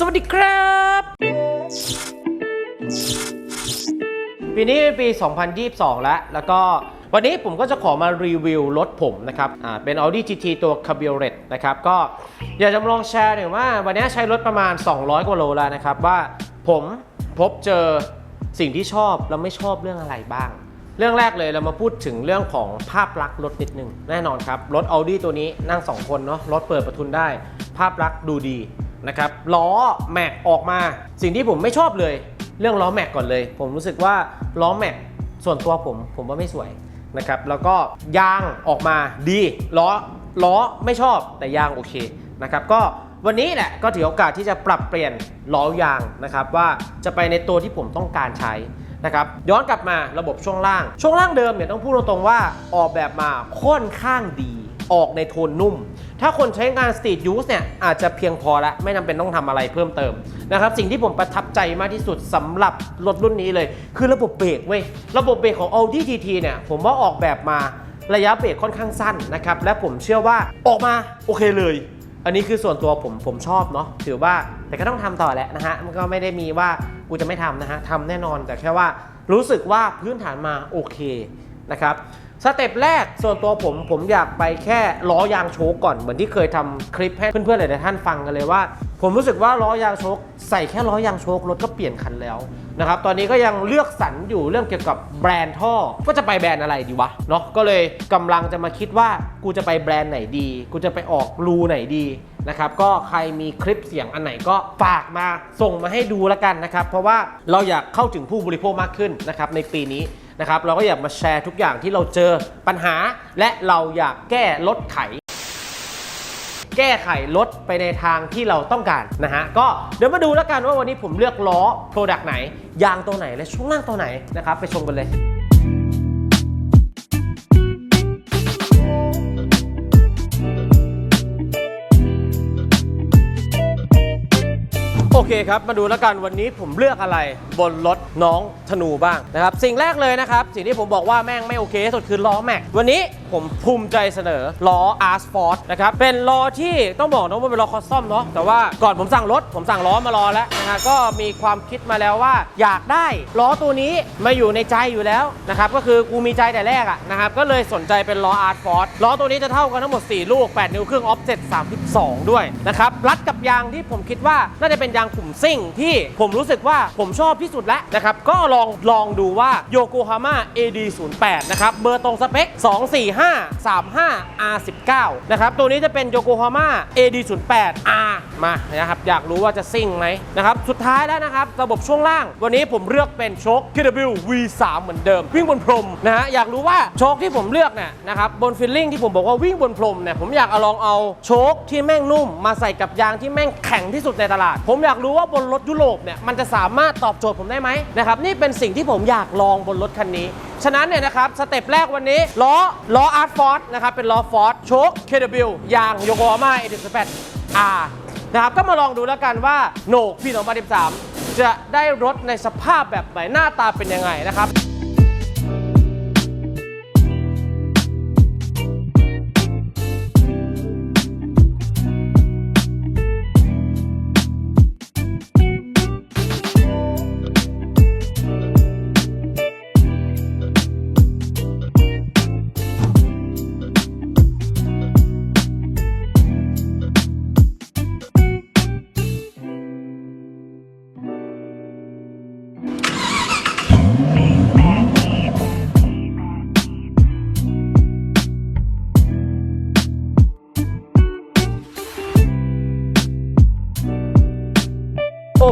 สวัสดีครับ ปีนี้เป็นปี 2022 แล้ว แล้วก็วันนี้ผมก็จะขอมารีวิวรถผมนะครับอ่าเป็น Audi GT ตัว Cabriolet นะครับ ก็อยากจะลองแชร์หน่อยว่า วันนี้ใช้รถประมาณ 200 กว่าโลแล้วนะครับ ว่าผมพบเจอสิ่งที่ชอบแล้วไม่ชอบเรื่องอะไรบ้าง เรื่องแรกเลยเรามาพูดถึงเรื่องของภาพลักษณ์รถนิดนึง แน่นอนครับ รถ Audi ตัวนี้นั่ง 2 คนเนาะรถเปิดประทุนได้ ภาพลักษณ์ดูดี นะครับล้อแม็กออกมา สิ่งที่ผมไม่ชอบเลย เรื่องล้อแม็กก่อนเลย ผมรู้สึกว่าล้อแม็กส่วนตัวผมผมว่าไม่สวยนะครับแล้วก็ยางออกมาดีล้อล้อไม่ชอบแต่ยางโอเคนะครับก็วันนี้แหละก็ถือโอกาสที่จะปรับเปลี่ยนล้อยางนะครับว่าจะไปในตัวที่ผมต้องการใช้นะครับย้อนกลับมาระบบช่วงล่าง ช่วงล่างเดิมเนี่ยต้องพูดตรงๆว่าออกแบบมาค่อนข้างดี ออกในโทนนุ่ม ถ้าคนใช้งาน Street Use เนี่ยอาจจะเพียงพอแล้วไม่จำเป็นต้องทำอะไรเพิ่มเติมนะครับสิ่งที่ผมประทับใจมากที่สุดสำหรับรถรุ่นนี้เลย คือระบบเบรกเว้ยระบบเบรกของ Audi TT เนี่ยผมว่าออกแบบมาระยะเบรกค่อนข้างสั้นนะครับและผมเชื่อว่าออกมาโอเคเลย อันนี้คือส่วนตัวผมผมชอบเนาะถือว่าแต่ก็ต้องทำต่อแหละนะฮะมันก็ไม่ได้มีว่ากูจะไม่ทำนะฮะทำแน่นอนแต่แค่ว่ารู้สึกว่าพื้นฐานมาโอเคนะครับ สเต็ปแรกส่วนตัวผมผมอยากไปแค่ล้อยางโชกก่อนเหมือนที่เคยทำคลิปให้เพื่อนๆหลายๆท่านฟังกันเลยว่า ผมรู้สึกว่าล้อยางโชกใส่แค่ล้อยางโชกรถก็เปลี่ยนคันแล้วนะครับตอนนี้ก็ยังเลือกสรรอยู่เรื่องเกี่ยวกับแบรนด์ท่อก็จะไปแบรนด์อะไรดีวะเนาะก็เลยกำลังจะมาคิดว่ากูจะไปแบรนด์ไหนดี กูจะไปออกรูไหนดีนะครับก็ใครมีคลิปเสียงอันไหนก็ฝากมาส่งมาให้ดูแล้วกันนะครับเพราะว่าเราอยากเข้าถึงผู้บริโภคมากขึ้นนะครับในปีนี้ นะครับเราก็อยากมาแชร์ทุกอย่างที่เราเจอปัญหา และเราอยากแก้ลดไข แก้ไขลดไปในทางที่เราต้องการนะฮะก็เดี๋ยวมาดูแล้วกันว่าวันนี้ผมเลือกล้อโปรดักต์ไหน ยางตัวไหนและช่วงล่างตัวไหนนะครับไปชมกันเลย โอเคครับ มาดูแล้วกันวันนี้ผมเลือกอะไรบนรถน้องธนูบ้างนะครับ สิ่งแรกเลยนะครับ สิ่งที่ผมบอกว่าแม่งไม่โอเคสุดคือล้อแม็ก วันนี้ผมภูมิใจเสนอล้อ a r s f o r d นะครับ เป็นล้อที่ต้องบอกนะว่าเป็นล้อคอสตอมเนาะแต่ว่าก่อนผมสั่งรถ ผมสั่งล้อมารอแล้วนะฮะก็มีความคิดมาแล้วว่า อยากได้ล้อตัวนี้มาอยู่ในใจอยู่แล้วนะครับก็คือกูมีใจแต่แรกอะนะครับก็เลยสนใจเป็นล้อ a r s f o r d ล้อตัวนี้จะเท่ากันทั้งหมด 4 ลูก 8 นิ้วครึ่งออฟเซ็ต32 ด้วยนะครับรัดกับยางที่ผมคิดว่าน่าจะเป็นยางกลุ่มซิ่งที่ผมรู้สึกว่าผมชอบที่สุดแล้วนะครับก็ลองลองดูว่า Yokohama AD08 นะครับเบอร์ตรงสเปค4535 R19 นะครับ ตัวนี้จะเป็น Yokohama AD08 R มานะครับอยากรู้ว่าจะซิ่งไหมนะครับ สุดท้ายแล้วนะครับ ระบบช่วงล่าง วันนี้ผมเลือกเป็นโชค KW V3 เหมือนเดิม วิ่งบนพรมนะฮะอยากรู้ว่าโชคที่ผมเลือกเนี่ยนะครับบนฟิลลิ่งที่ผมบอกว่าวิ่งบนพรมเนี่ยผมอยากเอาลองเอาโชคที่แม่งนุ่ม มาใส่กับยางที่แม่งแข็งที่สุดในตลาด ผมอยากรู้ว่าบนรถยุโรปเนี่ยมันจะสามารถตอบโจทย์ผมได้ไหมนะครับนี่เป็นสิ่งที่ผมอยากลองบนรถคันนี้ ฉะนั้นเนี่ยนะครับสเต็ปแรกวันนี้ล้อล้ออาร์ตฟอร์ดนะครับเป็นล้อฟอร์ดโชค KW ยางโยโกฮาม่า88 R นะครับก็มาลองดูแล้วกันว่าโหนกพี่2013 จะได้รถในสภาพแบบไหนหน้าตาเป็นยังไงนะครับ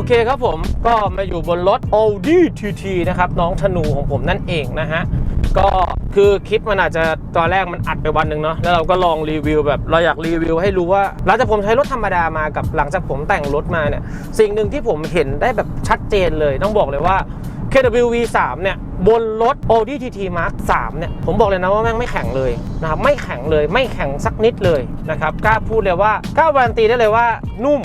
เคครับผมก็มาอยู่บนรถ Audi TT นะครับ น้องธนูของผมนั่นเองนะฮะ ก็คือคลิปมันอาจจะตอนแรกมันอัดไปวันหนึ่งเนาะแล้วเราก็ลองรีวิวแบบเราอยากรีวิวให้รู้ว่าหลังจากผมใช้รถธรรมดามากับหลังจากผมแต่งรถมาเนี่ย สิ่งหนึ่งที่ผมเห็นได้แบบชัดเจนเลยต้องบอกเลยว่า KW V3 เนี่ยบนรถ Audi TT Mark 3เนี่ยผมบอกเลยนะว่าแม่งไม่แข็งเลยนะครับไม่แข็งเลยไม่แข็งสักนิดเลยนะครับกล้าพูดเลยว่ากล้าการันตีได้เลยว่านุ่ม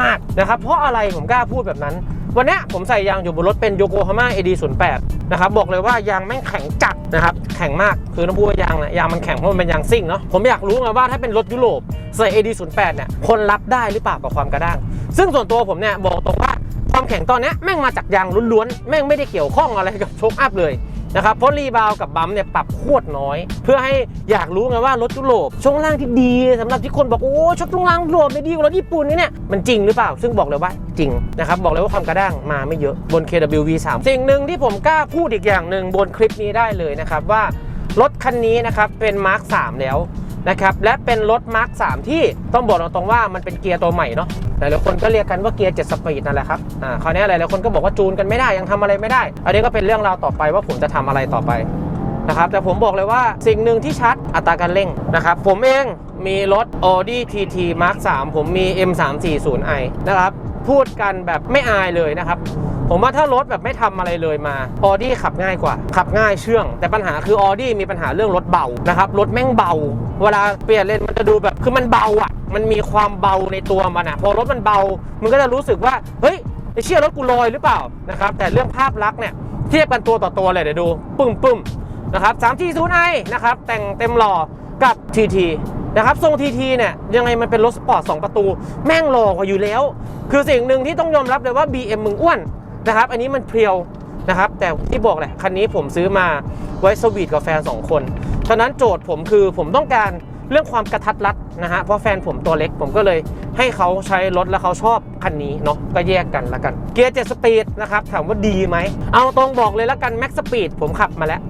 มากนะครับ เพราะอะไรผมกล้าพูดแบบนั้น วันนี้ผมใส่ยางอยู่บนรถเป็นโยโกฮาม่า AD08 นะครับบอกเลยว่ายางแม่งแข็งจัดนะครับ แข็งมากคือต้องพูดว่ายางนี่ยางมันแข็งเพราะมันเป็นยางซิ่งเนาะผมอยากรู้ไงว่าถ้าเป็นรถยุโรปใส่ AD08 เนี่ยคนรับได้หรือเปล่ากับความกระด้าง ซึ่งส่วนตัวผมเนี่ยบอกตรงว่าความแข็งตอนนี้แม่งมาจากยางล้วนๆแม่งไม่ได้เกี่ยวข้องอะไรกับโชคอัพเลย นะครับเพราะรีบาวกับบัมเนี่ยปรับโคตรน้อย เพื่อให้อยากรู้ไงว่ารถยุโรปช่วงล่างที่ดีสำหรับที่คนบอกโอ้ช่วงล่างยุโรปไม่ดีกว่ารถญี่ปุ่นนี่เนี่ยมันจริงหรือเปล่า ซึ่งบอกเลยว่าจริงนะครับบอกเลยว่าความกระด้างมาไม่เยอะบน KW V3 สิ่งหนึ่งที่ผมกล้าพูดอีกอย่างหนึ่งบนคลิปนี้ได้เลยนะครับว่ารถคันนี้นะครับเป็นมาร์ค3แล้ว นะครับและเป็นรถมาร์ค3ที่ต้องบอกตรงๆว่ามันเป็นเกียร์ตัวใหม่เนาะหลายๆคนก็เรียกกันว่าเกียร์7สปีดนั่นแหละครับอ่าคราวนี้หลายๆคนก็บอกว่าจูนกันไม่ได้ยังทำอะไรไม่ได้ อันนี้ก็เป็นเรื่องราวต่อไปว่าผมจะทำอะไรต่อไปนะครับแต่ผมบอกเลยว่าสิ่งหนึ่งที่ชัดอัตราการเร่งนะครับผมเองมีรถ Audi TT Mark 3 ผมมี M340i นะครับพูดกันแบบไม่อายเลยนะครับ ผมว่าถ้ารถแบบไม่ทำอะไรเลยมาออดี้ขับง่ายกว่า ขับง่ายเชื่อง แต่ปัญหาคือออดี้มีปัญหาเรื่องรถเบานะครับรถแม่งเบา เวลาเปลี่ยนเลนมันจะดูแบบคือมันเบาอะ มันมีความเบาในตัวมันอะพอรถมันเบา มันก็จะรู้สึกว่าเฮ้ยไอเชี่ยรถกูลอยหรือเปล่านะครับแต่เรื่องภาพลักษณ์เนี่ยเทียบกันตัวต่อตัวเลยเดี๋ยวดูปึ้มปึ้มนะครับ3 4 0 i นย์ไอนะครับแต่งเต็มหล่อกับ TT นะครับทรง TT เนี่ยยังไงมันเป็นรถสปอร์ต2ประตู แม่งหล่อกว่าอยู่แล้ว คือสิ่งหนึ่งที่ต้องยอมรับเลยว่า BM มึงอ้วน นะครับ อันนี้มันเพรียวนะครับ แต่ที่บอกแหละคันนี้ผมซื้อมาไว้สวีทกับแฟน 2 คน ฉะนั้นโจทย์ผมคือผมต้องการเรื่องความกระทัดรัดนะฮะ เพราะแฟนผมตัวเล็กผมก็เลยให้เขาใช้รถแล้วเขาชอบคันนี้เนาะก็แยกกันละกัน เกียร์7สปีดนะครับถามว่าดีไหม เอาตรงบอกเลยละกันแม็กสปีดผมขับมาแล้ว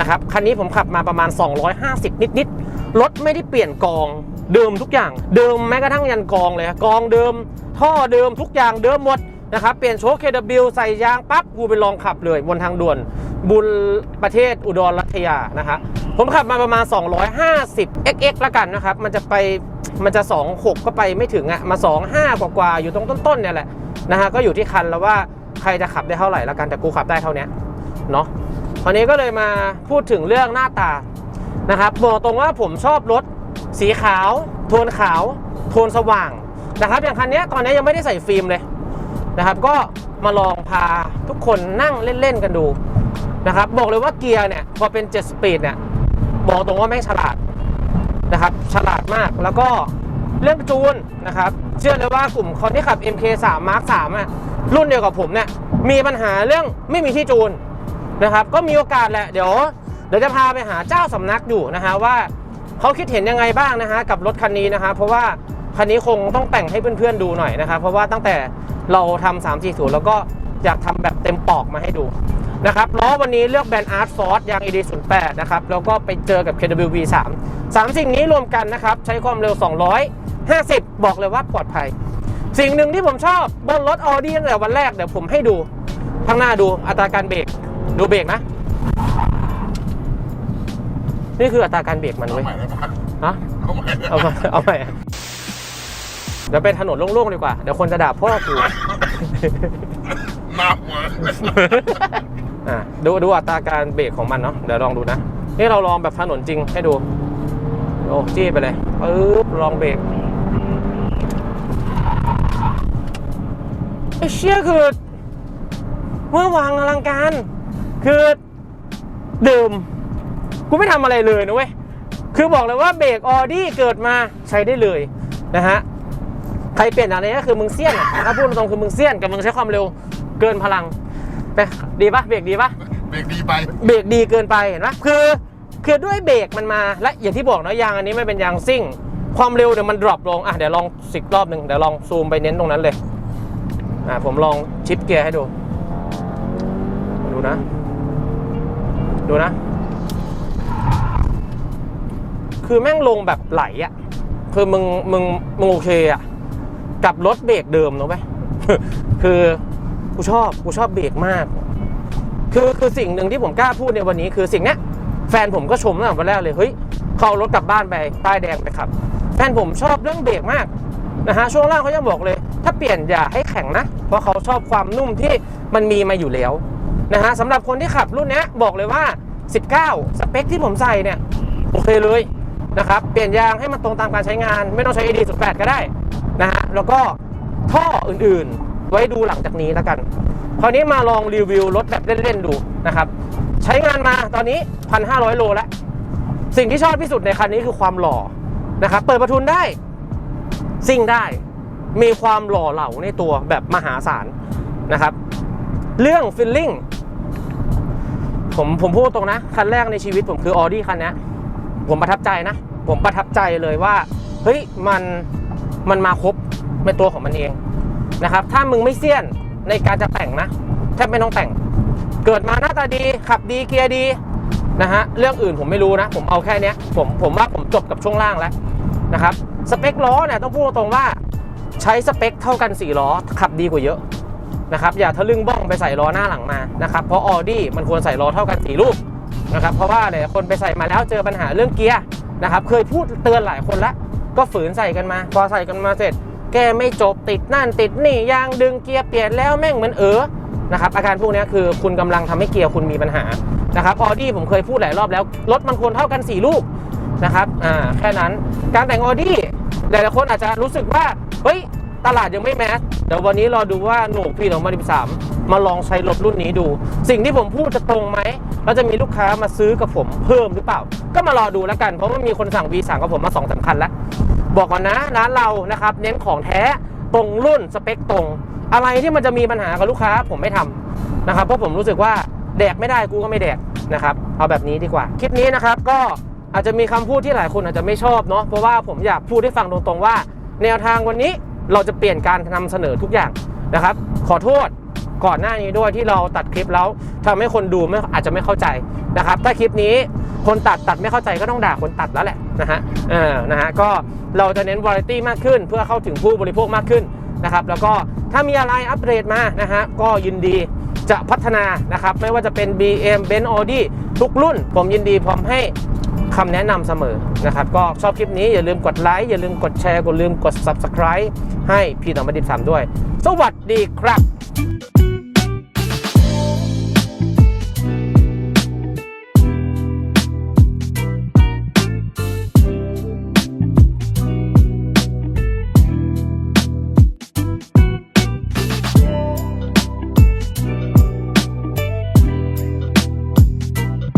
นะครับคันนี้ผมขับมาประมาณ 250 นิดๆรถไม่ได้เปลี่ยนกองเดิมทุกอย่าง เดิมแม้กระทั่งยันกองเลยกองเดิม ท่อเดิมทุกอย่างเดิมหมด นะครับเปลี่ยนโชค KW ใส่ยางปั๊บกูไปลองขับเลยบนทางด่วนบุญประเทศอุดรรัตยานะฮะผมขับมาประมาณ 250 xx ละกันนะครับ มันจะไปมันจะ 26 ก็ไปไม่ถึงอะมา 25 กว่าๆอยู่ตรงต้นๆเนี่ยแหละนะฮะก็อยู่ที่คันแล้วว่าใครจะขับได้เท่าไหร่ละกันแต่กูขับได้เท่านี้เนาะคราวนี้ก็เลยมาพูดถึงเรื่องหน้าตานะครับบอกตรงว่าผมชอบรถสีขาว โทนขาว โทนสว่างนะครับอย่างคันนี้ตอนนี้ยังไม่ได้ใส่ฟิล์มเลย นะครับ ก็มาลองพาทุกคนนั่งเล่น ๆ กันดูนะครับ บอกเลยว่าเกียร์เนี่ย พอเป็น 7 สปีดเนี่ย บอกตรงว่าแม่งฉลาดนะครับ ฉลาดมากแล้วก็เรื่องจูนนะครับ เชื่อเลยว่ากลุ่มคนที่ขับ MK3 Mark 3อะรุ่นเดียวกับผมเนี่ยมีปัญหาเรื่องไม่มีที่จูนนะครับ ก็มีโอกาสแหละเดี๋ยวเดี๋ยวจะพาไปหาเจ้าสำนักอยู่นะฮะว่าเขาคิดเห็นยังไงบ้างนะฮะกับรถคันนี้นะฮะเพราะว่า คันนี้คงต้องแต่งให้เพื่อนๆดูหน่อยนะครับ เพราะว่าตั้งแต่เราทำ340 แล้วก็อยากทำแบบเต็มปอกมาให้ดูนะครับล้อวันนี้เลือกแบรนด์ Art Force ยาง ED08 นะครับแล้วก็ไปเจอกับ KWB 3 3 สิ่งนี้รวมกันนะครับ ใช้ความเร็ว 250 บอกเลยว่าปลอดภัย สิ่งหนึ่งที่ผมชอบบนรถ Audi ตั้งแต่วันแรกเดี๋ยวผมให้ดูข้างหน้าดูอัตราการเบรกดูเบรกนะ นี่คืออัตราการเบรกมันเอาเว้ยใหม่ได้ปะฮะเอาใหม่ได้เอาปะไป เอาไปเดี๋ยวเป็นถนนโล่งๆดีกว่า เดี๋ยวคนจะด่าพ่อกูหน้าหัวอะดูดูอัตราการเบรกของมันเนาะเดี๋ยวลองดูนะ นี่เราลองแบบถนนจริงให้ดูโอ้จี้ไปเลยปึ๊บลองเบรกไอ้เชี่ยคือเมื่อวางอลังการ คือเดิมกูไม่ทำอะไรเลยนะเว้ย คือบอกเลยว่าเบรกออดี้เกิดมาใช้ได้เลยนะฮะ ใครเปลี่ยนอะไรก็คือมึงเสี้ยนอะถ้าพูดตรงๆคือมึงเสี้ยนกับมึงใช้ความเร็วเกินพลังแต่ดีปะเบรกดีปะเบรกดีไป เบรกดีเกินไปเห็นปะคือคือด้วยเบรกมันมาและอย่างที่บอกนะยางอันนี้ไม่เป็นยางซิ่ง ความเร็วเดี๋ยวมันดรอปลงอะเดี๋ยวลองสิกรอบหนึ่งเดี๋ยวลองซูมไปเน้นตรงนั้นเลยอะผมลองชิปเกียร์ให้ดู ดูนะ ดูนะ คือแม่งลงแบบไหลอะคือมึงมึงมึงโอเคอะ กับรถเบรกเดิมนะเว้ยคือกูชอบกูชอบเบรกมาก คือคือสิ่งหนึ่งที่ผมกล้าพูดในวันนี้คือสิ่งเนี้ยแฟนผมก็ชมตั้งแต่วันแรกเลยเฮ้ยเขาเอารถกลับบ้านไปป้ายแดงไปขับ แฟนผมชอบเรื่องเบรกมากนะฮะช่วงล่างเขายังบอกเลย ถ้าเปลี่ยนอย่าให้แข็งนะ เพราะเขาชอบความนุ่มที่มันมีมาอยู่แล้วนะฮะสำหรับคนที่ขับรุ่นนี้บอกเลยว่า 19 สเปคที่ผมใส่เนี่ย โอเคเลยนะครับ เปลี่ยนยางให้มันตรงตามการใช้งาน ไม่ต้องใช้ AD 18ก็ได้ แล้วก็ท่ออื่นๆ ไว้ดูหลังจากนี้แล้วกัน คราวนี้มาลองรีวิวรถแบบเล่นๆดูนะครับ ใช้งานมาตอนนี้ 1,500 โลแล้ว สิ่งที่ชอบที่สุดในคันนี้คือความหล่อนะครับ เปิดประทุนได้ซิ่งได้ มีความหล่อเหลาในตัวแบบมหาศาลนะครับ เรื่องฟิลลิ่งผมผมพูดตรงนะ คันแรกในชีวิตผมคือออดี้คันนี้ผมประทับใจนะ ผมประทับใจเลยว่า เฮ้ยมันมันมาครบ ในตัวของมันเองนะครับ ถ้ามึงไม่เสี้ยนในการจะแต่งนะแทบไม่ต้องแต่ง เกิดมาหน้าตาดีขับดีเกียร์ดีนะฮะเรื่องอื่นผมไม่รู้นะ ผมเอาแค่นี้ผมผมว่าผมจบกับช่วงล่างแล้วนะครับสเปคล้อเนี่ยต้องพูดตรงว่าใช้สเปคเท่ากัน4ล้อขับดีกว่าเยอะนะครับอย่าทะลึ่งบ้องไปใส่ล้อหน้าหลังมานะครับเพราะออดี้มันควรใส่ล้อเท่ากัน4ลูกนะครับเพราะว่าหลายคนไปใส่มาแล้วเจอปัญหาเรื่องเกียร์นะครับเคยพูดเตือนหลายคนแล้วก็ฝืนใส่กันมา พอใส่กันมาเสร็จ แกไม่จบติดนั่นติดนี่ยางดึงเกียร์เปลี่ยนแล้วแม่งเหมือนเออนะครับอาการพวกนี้คือคุณกำลังทำให้เกียร์คุณมีปัญหานะครับออดี้ผมเคยพูดหลายรอบแล้วรถมันควรเท่ากัน 4 ลูกนะครับอ่าแค่นั้นการแต่งออดี้หลายๆคนอาจจะรู้สึกว่าเฮ้ยตลาดยังไม่แมสเดี๋ยววันนี้รอดูว่าหนูปี2013มาลองใช้รถรุ่นนี้ดู สิ่งที่ผมพูดจะตรงไหมแล้วจะมีลูกค้ามาซื้อกับผมเพิ่มหรือเปล่า ก็มารอดูแล้วกันเพราะว่ามีคนสั่ง V สั่งกับผมมา2องสามคันแล้ว บอกก่อนนะร้านเรานะครับเน้นของแท้ตรงรุ่นสเปคตรง อะไรที่มันจะมีปัญหากับลูกค้าผมไม่ทำนะครับเพราะผมรู้สึกว่าแดกไม่ได้กูก็ไม่แดกนะครับเอาแบบนี้ดีกว่า คลิปนี้นะครับก็อาจจะมีคำพูดที่หลายคนอาจจะไม่ชอบเนาะเพราะว่าผมอยากพูดให้ฟังตรงๆว่า แนวทางวันนี้เราจะเปลี่ยนการนำเสนอทุกอย่างนะครับ ขอโทษ ก่อนหน้านี้ด้วยที่เราตัดคลิปแล้วทำให้คนดูไม่อาจจะไม่เข้าใจนะครับ ถ้าคลิปนี้คนตัดตัดไม่เข้าใจก็ต้องด่าคนตัดแล้วแหละนะฮะเออนะฮะก็เราจะเน้นวาไรตี้มากขึ้น เพื่อเข้าถึงผู้บริโภคมากขึ้นนะครับแล้วก็ถ้ามีอะไรอัปเดตมานะฮะก็ยินดีจะพัฒนานะครับไม่ว่าจะเป็น BM Benz Audi ทุกรุ่น ผมยินดีพร้อมให้คำแนะนำเสมอนะครับก็ชอบคลิปนี้อย่าลืมกดไลค์อย่าลืมกดแชร์อย่าลืมกด Subscribe ให้พี่น้องมาดิบสามด้วย สวัสดีครับ